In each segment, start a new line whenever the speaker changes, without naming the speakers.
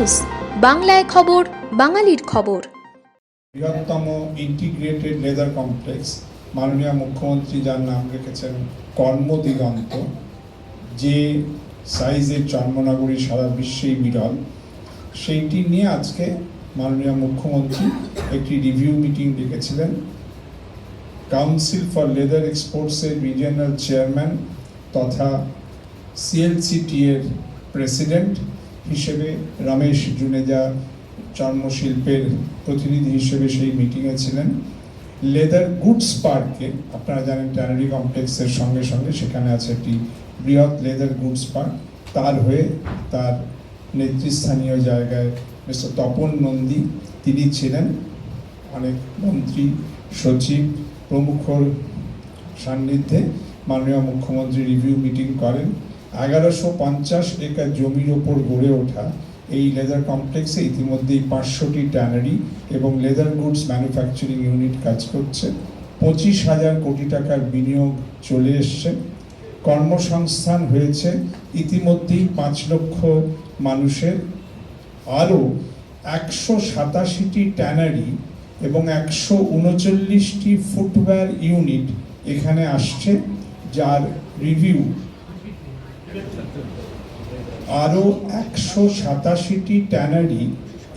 News, বাংলায় খবর, বাঙালির খবর।
বৃহত্তম ইন্টিগ্রেটেড লেদার কমপ্লেক্স মাননীয় মুখ্যমন্ত্রী যার নাম রেখেছেন কর্মদিগন্ত, যে সাইজের জন্মনগরী সারা বিশ্বেই বিরল, সেইটি নিয়ে আজকে মাননীয় মুখ্যমন্ত্রী একটি রিভিউ মিটিং ডেকেছিলেন। কাউন্সিল ফর লেদার এক্সপোর্টসের রিজিয়নাল চেয়ারম্যান তথা সিএলসিটি এর প্রেসিডেন্ট হিসেবে রমেশ জুনেজা চর্মশিল্পের প্রতিনিধি হিসেবে সেই মিটিংয়ে ছিলেন। লেদার গুডস পার্কে আপনারা জানেন ট্যানারি কমপ্লেক্সের সঙ্গে সঙ্গে সেখানে আছে একটি বৃহৎ লেদার গুডস পার্ক তার হয়ে তার নেতৃস্থানীয় জায়গায় মিস্টার তপন নন্দী তিনি ছিলেন। অনেক মন্ত্রী, সচিব, প্রমুখর সান্নিধ্যে মাননীয় মুখ্যমন্ত্রী রিভিউ মিটিং করেন। এগারোশো পঞ্চাশ একর জমির ওপর গড়ে ওঠা এই লেদার কমপ্লেক্সে ইতিমধ্যেই পাঁচশোটি ট্যানারি এবং লেদার গুডস ম্যানুফ্যাকচারিং ইউনিট কাজ করছে। পঁচিশ হাজার কোটি টাকার বিনিয়োগ চলে এসছে। কর্মসংস্থান হয়েছে ইতিমধ্যেই পাঁচ লক্ষ মানুষের। আরও একশো সাতাশিটি ট্যানারি এবং একশো উনচল্লিশটি ফুটওয়্যার ইউনিট এখানে আসছে, যার রিভিউ আরও একশো সাতাশিটি ট্যানারি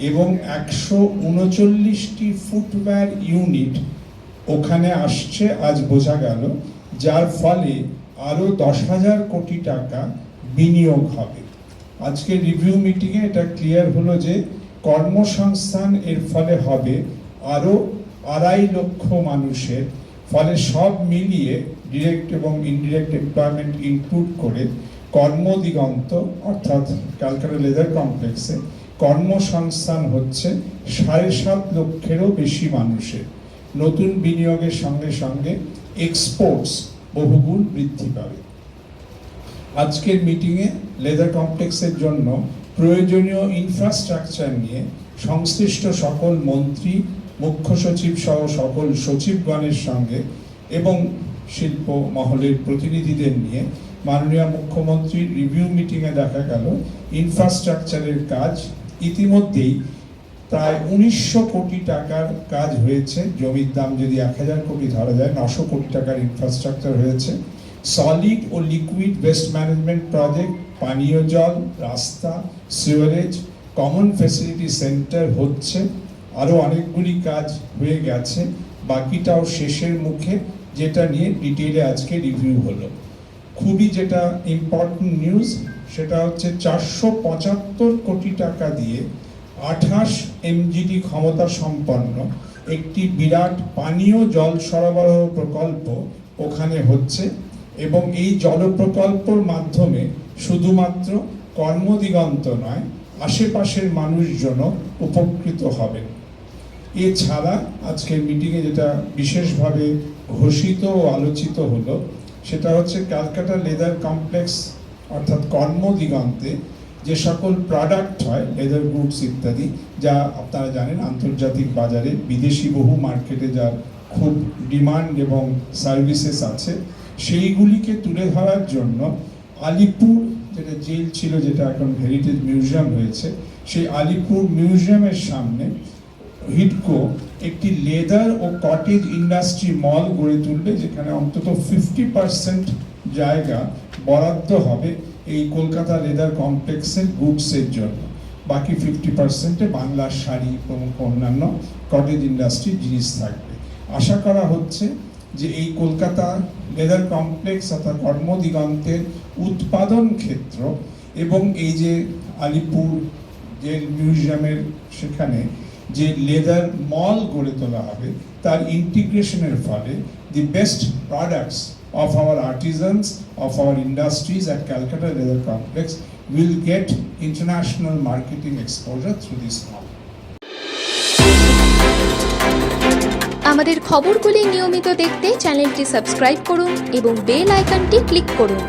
এবং একশো উনচল্লিশটি ফুটওয়্যার ইউনিট ওখানে আসছে আজ বোঝা গেল, যার ফলে আরও দশ হাজার কোটি টাকা বিনিয়োগ হবে। আজকে রিভিউ মিটিংয়ে এটা ক্লিয়ার হলো যে কর্মসংস্থান এর ফলে হবে আরও আড়াই লক্ষ মানুষের, ফলে সব মিলিয়ে ডিরেক্ট এবং ইনডিরেক্ট এমপ্লয়মেন্ট ইনক্লুড করে কর্মদিগন্ত, অর্থাৎ ক্যালকাটা লেদার কমপ্লেক্সে কর্মসংস্থান হচ্ছে সাড়ে সাত লক্ষেরও বেশি মানুষের। নতুন বিনিয়োগের সঙ্গে সঙ্গে এক্সপোর্টস বহুগুণ বৃদ্ধি পাবে। আজকের মিটিংয়ে লেদার কমপ্লেক্সের জন্য প্রয়োজনীয় ইনফ্রাস্ট্রাকচার নিয়ে সংশ্লিষ্ট সকল মন্ত্রী, মুখ্য সচিব সহ সকল সচিবগণের সঙ্গে এবং শিল্প মহলের প্রতিনিধিদের নিয়ে মাননীয় মুখ্যমন্ত্রীর রিভিউ মিটিংয়ে দেখা গেল। ইনফ্রাস্ট্রাকচারের কাজ। ইতিমধ্যেই প্রায় উনিশশো কোটি টাকার কাজ হয়েছে। জমির দাম যদি এক হাজার কোটি ধরা যায়, নশো কোটি টাকার ইনফ্রাস্ট্রাকচার হয়েছে। সলিড ও লিকুইড ওয়েস্ট ম্যানেজমেন্ট প্রজেক্ট পানীয় জল, রাস্তা সিওয়ারেজ কমন ফেসিলিটি সেন্টার হচ্ছে। আরও অনেকগুলি কাজ হয়ে গেছে। বাকিটাও শেষের মুখে, যেটা নিয়ে ডিটেলে আজকে রিভিউ হলো। খুবই যেটা ইম্পর্টেন্ট নিউজ সেটা হচ্ছে চারশো পঁচাত্তর কোটি টাকা দিয়ে আঠাশ এমজিডি ক্ষমতা সম্পন্ন একটি বিরাট পানীয় জল সরবরাহ প্রকল্প ওখানে হচ্ছে এবং এই জল প্রকল্পর মাধ্যমে শুধুমাত্র কর্মদিগন্ত নয়, আশেপাশের মানুষজনও উপকৃত হবেন। এছাড়া আজকের মিটিংয়ে যেটা বিশেষভাবে ঘোষিত ও আলোচিত হলো সেটা হচ্ছে ক্যালকাটা লেদার কমপ্লেক্স, অর্থাৎ কর্মদিগন্তে যে সকল প্রোডাক্ট হয় লেদার গুডস ইত্যাদি, যা আপনারা জানেন আন্তর্জাতিক বাজারে বিদেশি বহু মার্কেটে যার খুব ডিমান্ড এবং সার্ভিসেস আছে, সেইগুলিকে তুলে ধরার জন্য আলিপুর, যেটা জেল ছিল, যেটা এখন হেরিটেজ মিউজিয়াম হয়েছে সেই আলিপুর মিউজিয়ামের সামনে হিডকো একটি লেদার ও কটেজ ইন্ডাস্ট্রি মল গড়ে তুলবে, যেখানে অন্তত ফিফটি পার্সেন্ট জায়গা বরাদ্দ হবে এই কলকাতা লেদার কমপ্লেক্সের গুডসের জন্য। বাকি ফিফটি পার্সেন্টে বাংলার শাড়ি প্রমুখ অন্যান্য কটেজ ইন্ডাস্ট্রির জিনিস থাকবে। আশা করা হচ্ছে যে এই কলকাতা লেদার কমপ্লেক্স অর্থাৎ কর্মদিগন্তের উৎপাদন ক্ষেত্র এবং এই যে আলিপুর যে মিউজিয়ামের সেখানে যে লেদার মল গড়ে তোলা হবে, তার ইন্টিগ্রেশনের ফলে the best products of our artisans of our industries at Calcutta leather complex will get international marketing exposure through this mall
আমাদের খবরগুলি নিয়মিত দেখতে চ্যানেলটি সাবস্ক্রাইব করুন এবং বেল আইকনটি ক্লিক করুন।